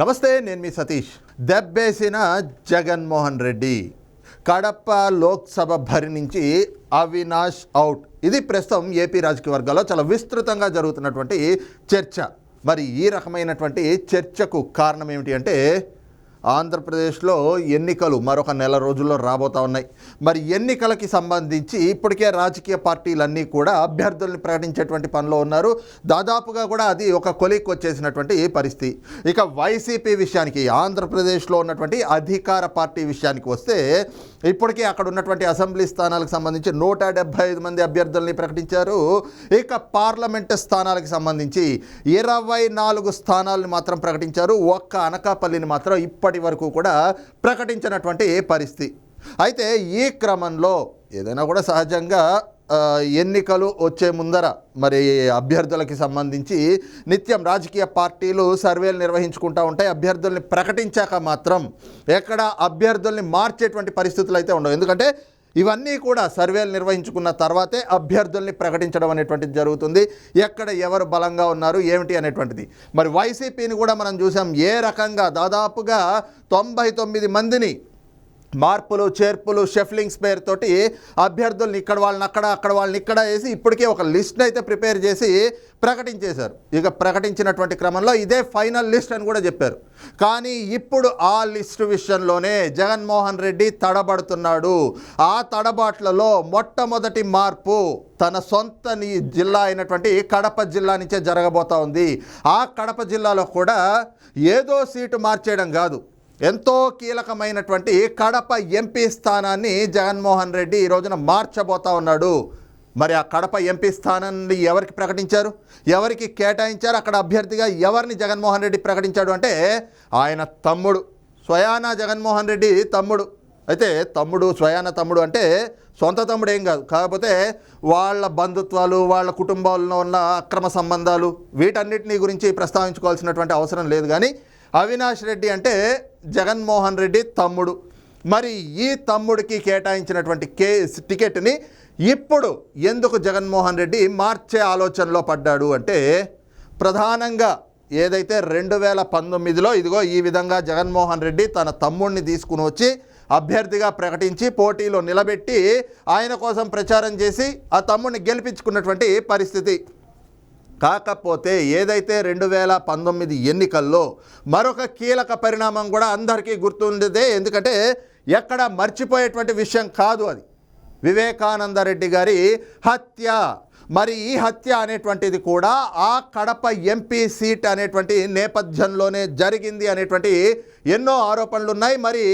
నమస్తే నేను మీ సతీష్. దెబ్బేసిన జగన్మోహన్ రెడ్డి కడప లోక్సభ భరి నుంచి అవినాష్ అవుట్. ఇది ప్రస్తుతం ఏపీ రాజకీయ వర్గాల్లో చాలా విస్తృతంగా జరుగుతున్నటువంటి చర్చ. మరి ఈ రకమైనటువంటి చర్చకు కారణం ఏమిటి అంటే ఆంధ్రప్రదేశ్లో ఎన్నికలు మరొక నెల రోజుల్లో రాబోతా ఉన్నాయి. మరి ఎన్నికలకి సంబంధించి ఇప్పటికే రాజకీయ పార్టీలన్నీ కూడా అభ్యర్థుల్ని ప్రకటించేటువంటి పనిలో ఉన్నారు. దాదాపుగా కూడా అది ఒక కొలిక్ వచ్చేసినటువంటి పరిస్థితి. ఇక వైసీపీ విషయానికి ఆంధ్రప్రదేశ్లో ఉన్నటువంటి అధికార పార్టీ విషయానికి వస్తే ఇప్పటికే అక్కడ ఉన్నటువంటి అసెంబ్లీ స్థానాలకు సంబంధించి నూట డెబ్బై ఐదు మంది అభ్యర్థుల్ని ప్రకటించారు. ఇక పార్లమెంటు స్థానాలకు సంబంధించి ఇరవై నాలుగు స్థానాలను మాత్రం ప్రకటించారు. ఒక్క అనకాపల్లిని మాత్రం ఇప్పటి వరకు కూడా ప్రకటించినటువంటి పరిస్థితి. అయితే ఈ క్రమంలో ఏదైనా కూడా సహజంగా ఎన్నికలు వచ్చే ముందర మరి అభ్యర్థులకి సంబంధించి నిత్యం రాజకీయ పార్టీలు సర్వేలు నిర్వహించుకుంటూ ఉంటాయి. అభ్యర్థుల్ని ప్రకటించాక మాత్రం ఎక్కడ అభ్యర్థుల్ని మార్చేటువంటి పరిస్థితులు అయితే ఉండవు. ఎందుకంటే ఇవన్నీ కూడా సర్వేలు నిర్వహించుకున్న తర్వాతే అభ్యర్థుల్ని ప్రకటించడం అనేటువంటిది జరుగుతుంది. ఎక్కడ ఎవరు బలంగా ఉన్నారు ఏమిటి అనేటువంటిది. మరి వైసీపీని కూడా మనం చూసాం. ఏ రకంగా దాదాపుగా తొంభై తొమ్మిది మందిని మార్పులు చేర్పులు షెఫ్లింగ్స్ పేరుతోటి అభ్యర్థుల్ని ఇక్కడ వాళ్ళని అక్కడ అక్కడ వాళ్ళని ఇక్కడ వేసి ఇప్పటికే ఒక లిస్ట్ని అయితే ప్రిపేర్ చేసి ప్రకటించేశారు. ఇక ప్రకటించినటువంటి క్రమంలో ఇదే ఫైనల్ లిస్ట్ అని కూడా చెప్పారు. కానీ ఇప్పుడు ఆ లిస్టు విషయంలోనే జగన్మోహన్ రెడ్డి తడబడుతున్నాడు. ఆ తడబాట్లలో మొట్టమొదటి మార్పు తన సొంత ని- జిల్లా అయినటువంటి కడప జిల్లా నుంచే జరగబోతా ఉంది. ఆ కడప జిల్లాలో కూడా ఏదో సీటు మార్చేయడం కాదు. ఎంతో కీలకమైనటువంటి కడప ఎంపీ స్థానాన్ని జగన్మోహన్ రెడ్డి ఈ రోజున మార్చబోతా ఉన్నాడు. మరి ఆ కడప ఎంపీ స్థానాన్ని ఎవరికి ప్రకటించారు? ఎవరికి కేటాయించారు? అక్కడ అభ్యర్థిగా ఎవరిని జగన్మోహన్ రెడ్డి ప్రకటించాడు అంటే ఆయన తమ్ముడు స్వయానా జగన్మోహన్ రెడ్డి తమ్ముడు. అయితే తమ్ముడు స్వయాన తమ్ముడు అంటే సొంత తమ్ముడు ఏం కాదు. కాకపోతే వాళ్ళ బంధుత్వాలు వాళ్ళ కుటుంబాల్లో ఉన్న అక్రమ సంబంధాలు వీటన్నిటిని గురించి ప్రస్తావించుకోవాల్సినటువంటి అవసరం లేదు. కానీ అవినాష్ రెడ్డి అంటే జగన్మోహన్ రెడ్డి తమ్ముడు. మరి ఈ తమ్ముడికి కేటాయించినటువంటి కే టికెట్ని ఇప్పుడు ఎందుకు జగన్మోహన్ రెడ్డి మార్చే ఆలోచనలో పడ్డాడు అంటే ప్రధానంగా ఏదైతే రెండు వేల పంతొమ్మిదిలో ఇదిగో ఈ విధంగా జగన్మోహన్ రెడ్డి తన తమ్ముడిని తీసుకుని వచ్చి అభ్యర్థిగా ప్రకటించి పోటీలో నిలబెట్టి ఆయన కోసం ప్రచారం చేసి ఆ తమ్ముడిని గెలిపించుకున్నటువంటి పరిస్థితి. కాకపోతే ఏదైతే రెండు వేల పంతొమ్మిది ఎన్నికల్లో మరొక కీలక పరిణామం కూడా అందరికీ గుర్తుండేదే ఎందుకంటే ఎక్కడ మర్చిపోయేటువంటి విషయం కాదు అది. వివేకానంద రెడ్డి గారి హత్య. మరి ఈ హత్య అనేటువంటిది కూడా ఆ కడప ఎంపీ సీట్ అనేటువంటి నేపథ్యంలోనే జరిగింది అనేటువంటి ఎన్నో ఆరోపణలు ఉన్నాయి మరి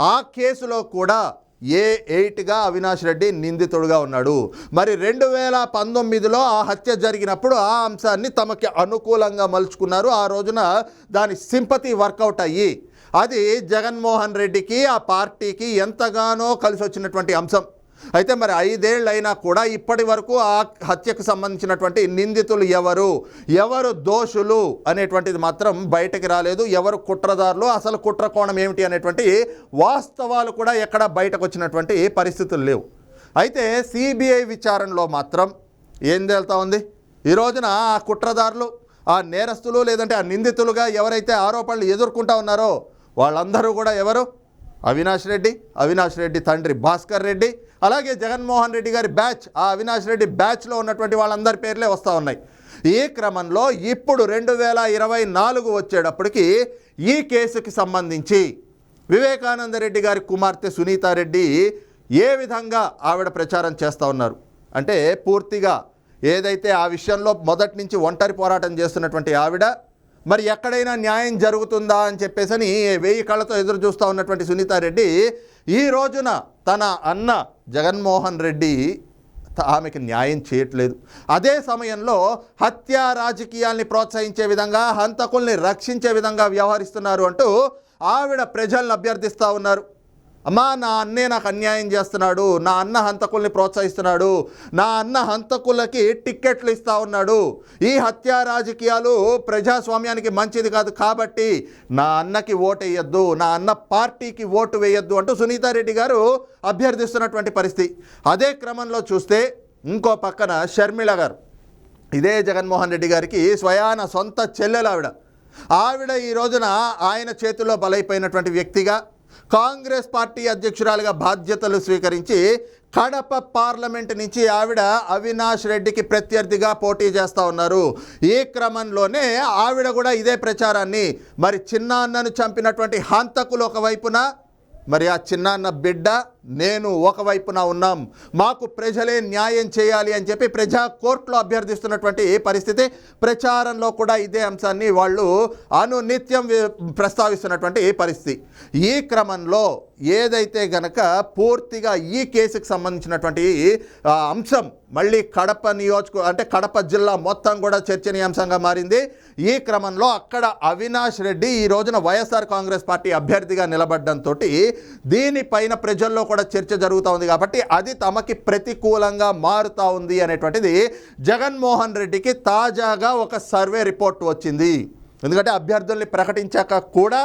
ఆ కేసులో కూడా ఏ ఎయిట్గా అవినాష్ రెడ్డి నిందితుడుగా ఉన్నాడు? మరి రెండు వేల పంతొమ్మిదిలో ఆ హత్య జరిగినప్పుడు ఆ అంశాన్ని తమకి అనుకూలంగా మలుచుకున్నారు. ఆ రోజున దాని సింపతి వర్కౌట్ అయ్యి అది జగన్మోహన్ రెడ్డికి ఆ పార్టీకి ఎంతగానో కలిసి వచ్చినటువంటి అంశం. అయితే మరి ఐదేళ్ళు అయినా కూడా ఇప్పటి వరకు ఆ హత్యకు సంబంధించినటువంటి నిందితులు ఎవరు? ఎవరు దోషులు? అనేటువంటిది మాత్రం బయటకు రాలేదు. ఎవరు కుట్రదారులు? అసలు కుట్ర కోణం ఏమిటి అనేటువంటి వాస్తవాలు కూడా ఎక్కడ బయటకు వచ్చినటువంటి పరిస్థితులు లేవు. అయితే సిబిఐ విచారణలో మాత్రం ఏం తేలుతా ఉంది? ఈ రోజున ఆ కుట్రదారులు ఆ నేరస్తులు లేదంటే ఆ నిందితులుగా ఎవరైతే ఆరోపణలు ఎదుర్కొంటా ఉన్నారో వాళ్ళందరూ కూడా ఎవరు? అవినాష్ రెడ్డి అవినాష్ రెడ్డి తండ్రి భాస్కర్ రెడ్డి అలాగే జగన్మోహన్ రెడ్డి గారి బ్యాచ్ ఆ అవినాష్ రెడ్డి బ్యాచ్లో ఉన్నటువంటి వాళ్ళందరి పేర్లే వస్తూ ఉన్నాయి. ఈ క్రమంలో ఇప్పుడు రెండు వేల ఇరవై నాలుగు వచ్చేటప్పటికి ఈ కేసుకి సంబంధించి వివేకానంద రెడ్డి గారి కుమార్తె సునీతారెడ్డి ఏ విధంగా ఆవిడ ప్రచారం చేస్తూ ఉన్నారు? అంటే పూర్తిగా ఏదైతే ఆ విషయంలో మొదటి నుంచి ఒంటరి పోరాటం చేస్తున్నటువంటి ఆవిడ మరి ఎక్కడైనా న్యాయం జరుగుతుందా అని చెప్పేసని వెయ్యి కళ్ళతో ఎదురు చూస్తూ ఉన్నటువంటి సునీతారెడ్డి ఈ రోజున తన అన్న జగన్మోహన్ రెడ్డి త- ఆమెకి న్యాయం చేయట్లేదు. అదే సమయంలో హత్యా రాజకీయాల్ని ప్రోత్సహించే విధంగా హంతకుల్ని రక్షించే విధంగా వ్యవహరిస్తున్నారు అంటూ ఆవిడ ప్రజలను అభ్యర్థిస్తూ ఉన్నారు. అమ్మా నా అన్నే నాకు అన్యాయం చేస్తున్నాడు. నా అన్న హంతకుల్ని ప్రోత్సహిస్తున్నాడు. నా అన్న హంతకులకి టిక్కెట్లు ఇస్తా ఉన్నాడు. ఈ హత్యా రాజకీయాలు ప్రజాస్వామ్యానికి మంచిది కాదు కాబట్టి నా అన్నకి ఓటు వేయొద్దు నా అన్న పార్టీకి ఓటు వేయొద్దు అంటూ సునీతారెడ్డి గారు అభ్యర్థిస్తున్నటువంటి పరిస్థితి. అదే క్రమంలో చూస్తే ఇంకో పక్కన షర్మిళ గారు. ఇదే జగన్మోహన్ రెడ్డి గారికి స్వయాన సొంత చెల్లెలు ఆవిడ. ఆవిడ ఈ రోజున ఆయన చేతిలో బలైపోయినటువంటి వ్యక్తిగా కాంగ్రెస్ పార్టీ అధ్యక్షురాలుగా బాధ్యతలు స్వీకరించి కడప పార్లమెంట్ నుంచి ఆవిడ అవినాష్ రెడ్డికి ప్రత్యర్థిగా పోటీ చేస్తూ ఉన్నారు. ఈ క్రమంలోనే ఆవిడ కూడా ఇదే ప్రచారాన్ని మరి చిన్నాన్నను చంపినటువంటి హంతకులు ఒకవైపున మరి ఆ చిన్నాన్న బిడ్డ నేను ఒకవైపున ఉన్నాం. మాకు ప్రజలే న్యాయం చేయాలి అని చెప్పి ప్రజా కోర్టులో అభ్యర్థిస్తున్నటువంటి పరిస్థితి? ప్రచారంలో కూడా ఇదే అంశాన్ని వాళ్ళు అనునిత్యం ప్రస్తావిస్తున్నటువంటి పరిస్థితి? ఈ క్రమంలో ఏదైతే గనక పూర్తిగా ఈ కేసుకు సంబంధించినటువంటి అంశం మళ్ళీ కడప నియోజక అంటే కడప జిల్లా మొత్తం కూడా చర్చనీయాంశంగా మారింది. ఈ క్రమంలో అక్కడ అవినాష్ రెడ్డి ఈ రోజున వైఎస్ఆర్ కాంగ్రెస్ పార్టీ అభ్యర్థిగా నిలబడడంతో దీనిపైన ప్రజల్లో కూడా చర్చ జరుగుతూ ఉంది కాబట్టి అది తమకి ప్రతికూలంగా మారుతా ఉంది అనేటువంటిది జగన్మోహన్ రెడ్డికి తాజాగా ఒక సర్వే రిపోర్ట్ వచ్చింది. ఎందుకంటే అభ్యర్థుల్ని ప్రకటించాక కూడా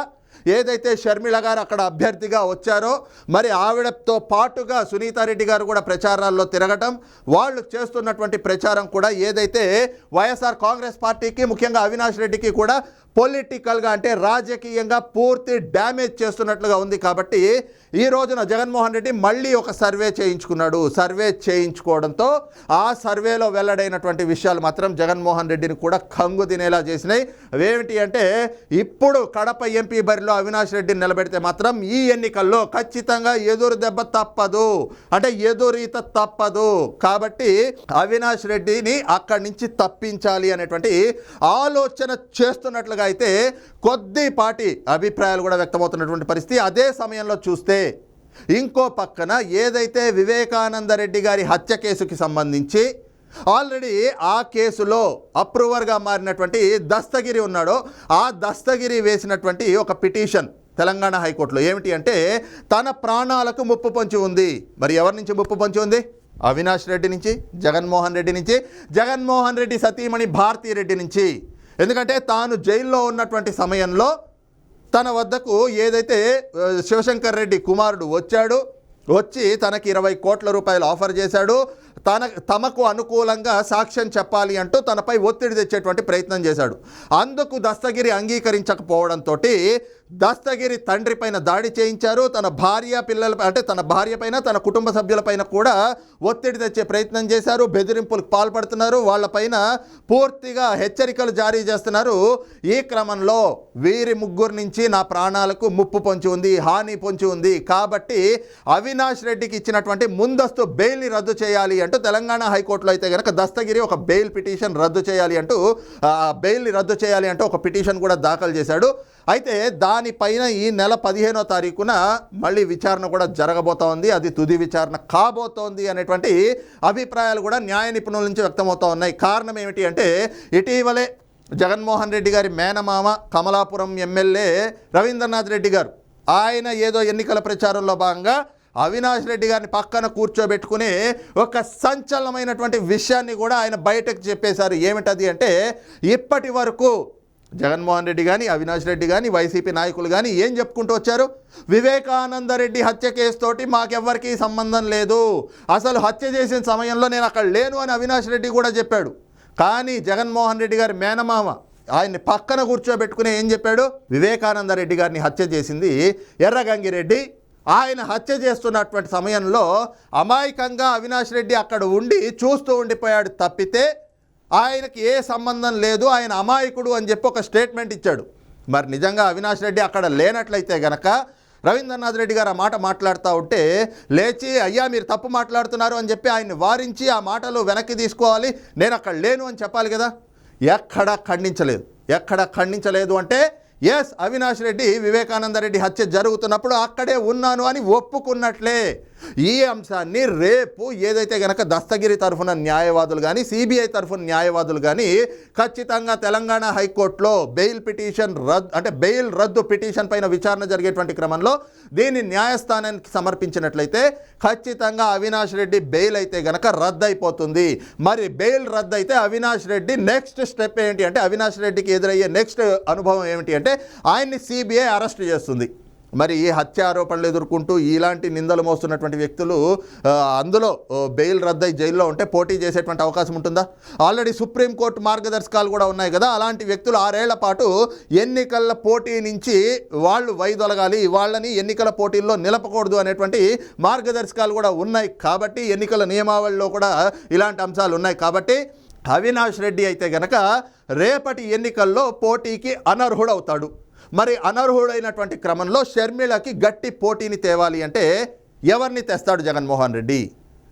ఏదైతే షర్మిల గారు అక్కడ అభ్యర్థిగా వచ్చారో మరి ఆవిడతో పాటుగా సునీతారెడ్డి గారు కూడా ప్రచారాల్లో తిరగటం వాళ్ళు చేస్తున్నటువంటి ప్రచారం కూడా ఏదైతే వైఎస్ఆర్ కాంగ్రెస్ పార్టీకి ముఖ్యంగా అవినాష్ రెడ్డికి కూడా పొలిటికల్గా అంటే రాజకీయంగా పూర్తి డ్యామేజ్ చేస్తున్నట్లుగా ఉంది కాబట్టి ఈ రోజున జగన్మోహన్ రెడ్డి మళ్ళీ ఒక సర్వే చేయించుకున్నాడు. సర్వే చేయించుకోవడంతో ఆ సర్వేలో వెల్లడైనటువంటి విషయాలు మాత్రం జగన్మోహన్ రెడ్డిని కూడా కంగు తినేలా చేసినాయి. అవేమిటి అంటే ఇప్పుడు కడప ఎంపీ బరిలో అవినాష్ రెడ్డిని నిలబెడితే మాత్రం ఈ ఎన్నికల్లో ఖచ్చితంగా ఎదురు దెబ్బ తప్పదు. అంటే ఎదురీత తప్పదు. కాబట్టి అవినాష్ రెడ్డిని అక్కడి నుంచి తప్పించాలి అనేటువంటి ఆలోచన చేస్తున్నట్లుగా అయితే కొద్దిపాటి అభిప్రాయాలు కూడా వ్యక్తమవుతున్నటువంటి పరిస్థితి. అదే సమయంలో చూస్తే ఇంకో పక్కన ఏదైతే వివేకానంద రెడ్డి గారి హత్య కేసుకి సంబంధించి ఆల్రెడీ ఆ కేసులో అప్రూవర్గా మారినటువంటి దస్తగిరి ఉన్నాడో ఆ దస్తగిరి వేసినటువంటి ఒక పిటిషన్ తెలంగాణ హైకోర్టులో. ఏమిటి అంటే తన ప్రాణాలకు ముప్పు పొంచి ఉంది. మరి ఎవరి నుంచి ముప్పు పొంచి ఉంది? అవినాష్ రెడ్డి నుంచి జగన్మోహన్ రెడ్డి నుంచి జగన్మోహన్ రెడ్డి సతీమణి భారతీ రెడ్డి నుంచి. ఎందుకంటే తాను జైల్లో ఉన్నటువంటి సమయంలో తన వద్దకు ఏదైతే శివశంకర్ రెడ్డి కుమారుడు వచ్చాడు వచ్చి తనకి ఇరవై కోట్ల రూపాయలు ఆఫర్ చేశాడు తన తమకు అనుకూలంగా సాక్ష్యం చెప్పాలి అంటూ తనపై ఒత్తిడి తెచ్చేటువంటి ప్రయత్నం చేశాడు. అందుకు దస్తగిరి అంగీకరించకపోవడంతో దస్తగిరి తండ్రి పైన దాడి చేయించారు. తన భార్య పిల్లల అంటే తన భార్య పైన తన కుటుంబ సభ్యులపైన కూడా ఒత్తిడి తెచ్చే ప్రయత్నం చేశారు. బెదిరింపులకు పాల్పడుతున్నారు. వాళ్ళపైన పూర్తిగా హెచ్చరికలు జారీ చేస్తున్నారు. ఈ క్రమంలో వీరి ముగ్గురు నుంచి నా ప్రాణాలకు ముప్పు పొంచి ఉంది హాని పొంచి ఉంది. కాబట్టి అవినాష్ రెడ్డికి ఇచ్చినటువంటి ముందస్తు బెయిల్ని రద్దు చేయాలి అంటూ తెలంగాణ హైకోర్టులో అయితే కనుక దస్తగిరి ఒక బెయిల్ పిటిషన్ రద్దు చేయాలి అంటూ బెయిల్ని రద్దు చేయాలి అంటూ ఒక పిటిషన్ కూడా దాఖలు చేశాడు. అయితే దా దానిపైన ఈ నెల పదిహేనో తారీఖున మళ్ళీ విచారణ కూడా జరగబోతోంది. అది తుది విచారణ కాబోతోంది అనేటువంటి అభిప్రాయాలు కూడా న్యాయ నిపుణుల నుంచి వ్యక్తమవుతూ ఉన్నాయి. కారణం ఏమిటి అంటే ఇటీవలే జగన్మోహన్ రెడ్డి గారి మేనమామ కమలాపురం ఎమ్మెల్యే రవీంద్రనాథ్ రెడ్డి గారు ఆయన ఏదో ఎన్నికల ప్రచారంలో భాగంగా అవినాష్ రెడ్డి గారిని పక్కన కూర్చోబెట్టుకుని ఒక సంచలనమైనటువంటి విషయాన్ని కూడా ఆయన బయటకు చెప్పేశారు. ఏమిటది అంటే ఇప్పటి వరకు జగన్మోహన్ రెడ్డి కానీ అవినాష్ రెడ్డి కానీ వైసీపీ నాయకులు కానీ ఏం చెప్పుకుంటూ వచ్చారు? వివేకానంద రెడ్డి హత్య కేసుతోటి మాకెవ్వరికీ సంబంధం లేదు. అసలు హత్య చేసిన సమయంలో నేను అక్కడ లేను అని అవినాష్ రెడ్డి కూడా చెప్పాడు. కానీ జగన్మోహన్ రెడ్డి గారి మేనమామ ఆయన్ని పక్కన కూర్చోబెట్టుకుని ఏం చెప్పాడు? వివేకానంద రెడ్డి గారిని హత్య చేసింది ఎర్రగంగిరెడ్డి. ఆయన హత్య చేస్తున్నటువంటి సమయంలో అమాయకంగా అవినాష్ రెడ్డి అక్కడ ఉండి చూస్తూ ఉండిపోయాడు తప్పితే ఆయనకి ఏ సంబంధం లేదు ఆయన అమాయకుడు అని చెప్పి ఒక స్టేట్మెంట్ ఇచ్చాడు. మరి నిజంగా అవినాష్ రెడ్డి అక్కడ లేనట్లయితే గనక రవీంద్రనాథ్ రెడ్డి గారు ఆ మాట మాట్లాడుతూ ఉంటే లేచి అయ్యా మీరు తప్పు మాట్లాడుతున్నారు అని చెప్పి ఆయన్ని వారించి ఆ మాటలు వెనక్కి తీసుకోవాలి. నేను అక్కడ లేను అని చెప్పాలి కదా. ఎక్కడా ఖండించలేదు. ఎక్కడ ఖండించలేదు అంటే ఎస్ అవినాష్ రెడ్డి వివేకానంద రెడ్డి హత్య జరుగుతున్నప్పుడు అక్కడే ఉన్నాను అని ఒప్పుకున్నట్లే. ఈ అంశాన్ని రేపు ఏదైతే గనక దస్తగిరి తరఫున న్యాయవాదులు కానీ సిబిఐ తరఫున న్యాయవాదులు కానీ ఖచ్చితంగా తెలంగాణ హైకోర్టులో బెయిల్ పిటిషన్ రద్దు అంటే బెయిల్ రద్దు పిటిషన్ పైన విచారణ జరిగేటువంటి క్రమంలో దీన్ని న్యాయస్థానానికి సమర్పించినట్లయితే ఖచ్చితంగా అవినాష్ రెడ్డి బెయిల్ అయితే గనక రద్దు అయిపోతుంది మరి బెయిల్ రద్దు అయితే అవినాష్ రెడ్డి నెక్స్ట్ స్టెప్ ఏంటి అంటే అవినాష్ రెడ్డికి ఎదురయ్యే నెక్స్ట్ అనుభవం ఏమిటి అంటే ఆయన్ని సిబిఐ అరెస్ట్ చేస్తుంది. మరి ఈ హత్య ఆరోపణలు ఎదుర్కొంటూ ఇలాంటి నిందలు మోస్తున్నటువంటి వ్యక్తులు అందులో బెయిల్ రద్దయి జైల్లో ఉంటే పోటీ చేసేటువంటి అవకాశం ఉంటుందా? ఆల్రెడీ సుప్రీంకోర్టు మార్గదర్శకాలు కూడా ఉన్నాయి కదా అలాంటి వ్యక్తులు ఆరేళ్ళ పాటు ఎన్నికల పోటీ నుంచి వాళ్ళు వైదొలగాలి వాళ్ళని ఎన్నికల పోటీల్లో నిలపకూడదు అనేటువంటి మార్గదర్శకాలు కూడా ఉన్నాయి కాబట్టి ఎన్నికల నియమావళిలో కూడా ఇలాంటి అంశాలు ఉన్నాయి కాబట్టి అవినాష్ రెడ్డి అయితే గనక రేపటి ఎన్నికల్లో పోటీకి అనర్హుడవుతాడు. మరి అనర్హుడైనటువంటి క్రమంలో షర్మిళకి గట్టి పోటీని తేవాలి అంటే ఎవరిని తెస్తాడు జగన్మోహన్ రెడ్డి?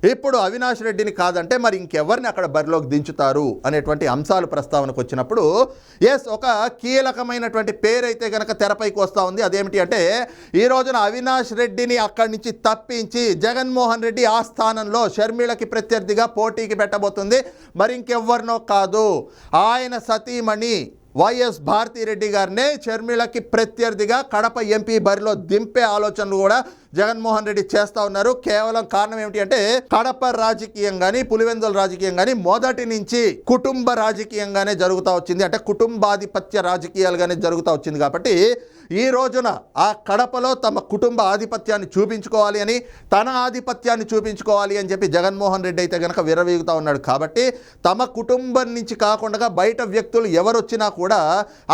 ఇప్పుడు అవినాష్ రెడ్డిని కాదంటే మరి ఇంకెవరిని అక్కడ బరిలోకి దించుతారు అనేటువంటి అంశాలు ప్రస్తావనకు వచ్చినప్పుడు ఎస్ ఒక కీలకమైనటువంటి పేరైతే కనుక తెరపైకి వస్తూ ఉంది. అదేమిటి అంటే ఈ రోజున అవినాష్ రెడ్డిని అక్కడి నుంచి తప్పించి జగన్మోహన్ రెడ్డి ఆ స్థానంలో షర్మిళకి ప్రత్యర్థిగా పోటీకి పెట్టబోతుంది. మరి ఇంకెవ్వరినో కాదు. ఆయన సతీమణి వైఎస్ భారతిరెడ్డి గారినే షర్మిళకి ప్రత్యర్థిగా కడప ఎంపీ బరిలో దింపే ఆలోచనలు కూడా జగన్మోహన్ రెడ్డి చేస్తూ ఉన్నారు. కేవలం కారణం ఏమిటి అంటే కడప రాజకీయం కానీ పులివెందుల రాజకీయం కానీ మొదటి నుంచి కుటుంబ రాజకీయంగానే జరుగుతూ వచ్చింది. అంటే కుటుంబాధిపత్య రాజకీయాలుగానే జరుగుతూ వచ్చింది కాబట్టి ఈ రోజున ఆ కడపలో తమ కుటుంబ ఆధిపత్యాన్ని చూపించుకోవాలి అని తన ఆధిపత్యాన్ని చూపించుకోవాలి అని చెప్పి జగన్మోహన్ రెడ్డి అయితే కనుక విరవీగుతూ ఉన్నాడు కాబట్టి తమ కుటుంబం నుంచి కాకుండా బయట వ్యక్తులు ఎవరు వచ్చినా కూడా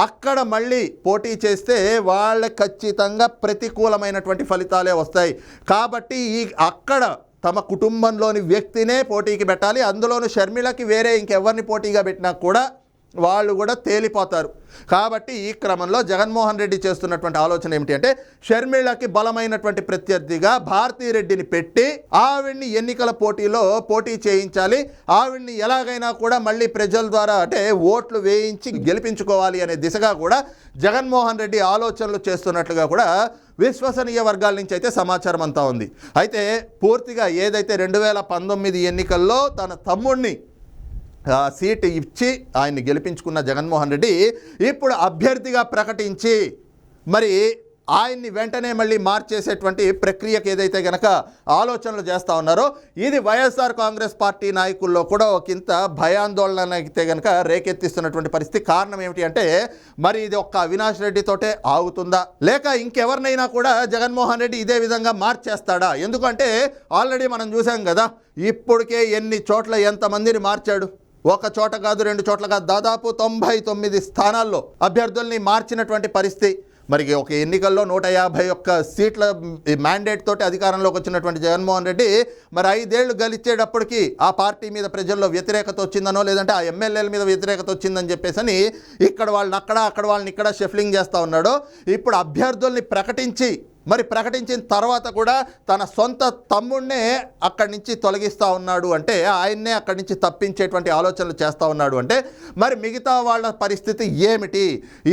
అక్కడ మళ్ళీ పోటీ చేస్తే వాళ్ళ ఖచ్చితంగా ప్రతికూలమైనటువంటి ఫలితాలే వస్తాయి. కాబట్టి ఈ అక్కడ తమ కుటుంబంలోని వ్యక్తినే పోటీకి పెట్టాలి. అందులోనూ షర్మిలకి వేరే ఇంకెవరిని పోటీగా పెట్టినా కూడా వాళ్ళు కూడా తేలిపోతారు. కాబట్టి ఈ క్రమంలో జగన్మోహన్ రెడ్డి చేస్తున్నటువంటి ఆలోచన ఏమిటి అంటే షర్మిళకి బలమైనటువంటి ప్రత్యర్థిగా భారతీరెడ్డిని పెట్టి ఆవిడ్ని ఎన్నికల పోటీలో పోటీ చేయించాలి. ఆవిడ్ని ఎలాగైనా కూడా మళ్ళీ ప్రజల ద్వారా అంటే ఓట్లు వేయించి గెలిపించుకోవాలి అనే దిశగా కూడా జగన్మోహన్ రెడ్డి ఆలోచనలు చేస్తున్నట్లుగా కూడా విశ్వసనీయ వర్గాల నుంచి అయితే సమాచారం అంతా ఉంది. అయితే పూర్తిగా ఏదైతే రెండు వేల పంతొమ్మిది ఎన్నికల్లో తన తమ్ముడిని సీటు ఇచ్చి ఆయన్ని గెలిపించుకున్న జగన్మోహన్ రెడ్డి ఇప్పుడు అభ్యర్థిగా ప్రకటించి మరి ఆయన్ని వెంటనే మళ్ళీ మార్చేసేటువంటి ప్రక్రియకి ఏదైతే గనక ఆలోచనలు చేస్తూ ఉన్నారో ఇది వైఎస్ఆర్ కాంగ్రెస్ పార్టీ నాయకుల్లో కూడా ఒకంత భయాందోళన అయితే గనక రేకెత్తిస్తున్నటువంటి పరిస్థితి కారణం ఏమిటి అంటే మరి ఇది ఒక్క అవినాష్ రెడ్డితోటే ఆగుతుందా? లేక ఇంకెవరినైనా కూడా జగన్మోహన్ రెడ్డి ఇదే విధంగా మార్చేస్తాడా? ఎందుకంటే ఆల్రెడీ మనం చూసాం కదా ఇప్పటికే ఎన్ని చోట్ల ఎంతమందిని మార్చాడు? ఒక చోట కాదు రెండు చోట్ల కాదు దాదాపు తొంభై తొమ్మిది స్థానాల్లో అభ్యర్థుల్ని మార్చినటువంటి పరిస్థితి. మరి ఒక ఎన్నికల్లో నూట యాభై ఒక్క సీట్ల మ్యాండేట్ తోటి అధికారంలోకి వచ్చినటువంటి జగన్మోహన్ రెడ్డి మరి ఐదేళ్ళు గలిచేటప్పటికి ఆ పార్టీ మీద ప్రజల్లో వ్యతిరేకత వచ్చిందనో లేదంటే ఆ ఎమ్మెల్యేల మీద వ్యతిరేకత వచ్చిందని చెప్పేసి అని ఇక్కడ వాళ్ళని అక్కడ అక్కడ వాళ్ళని ఇక్కడ షెఫ్లింగ్ చేస్తూ ఉన్నాడు. ఇప్పుడు అభ్యర్థుల్ని ప్రకటించి మరి ప్రకటించిన తర్వాత కూడా తన సొంత తమ్ముడినే అక్కడి నుంచి తొలగిస్తూ ఉన్నాడు అంటే ఆయన్నే అక్కడి నుంచి తప్పించేటువంటి ఆలోచనలు చేస్తూ ఉన్నాడు అంటే మరి మిగతా వాళ్ళ పరిస్థితి ఏమిటి?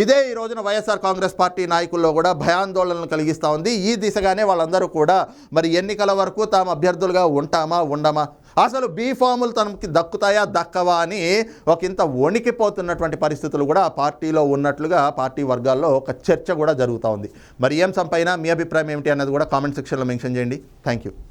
ఇదే ఈ రోజున వైఎస్ఆర్ కాంగ్రెస్ పార్టీ నాయకుల్లో కూడా భయాందోళనలు కలిగిస్తూ ఉంది. ఈ దిశగానే వాళ్ళందరూ కూడా మరి ఎన్నికల వరకు తాము అభ్యర్థులుగా ఉంటామా ఉండమా? అసలు బీ ఫాములు తనకి దక్కుతాయా దక్కవా అని ఒక ఇంత వణికిపోతున్నటువంటి పరిస్థితులు కూడా పార్టీలో ఉన్నట్లుగా పార్టీ వర్గాల్లో ఒక చర్చ కూడా జరుగుతూ ఉంది. మరి ఏం సంపైన మీ అభిప్రాయం ఏమిటి అన్నది కూడా కామెంట్ సెక్షన్లో మెన్షన్ చేయండి. Thank you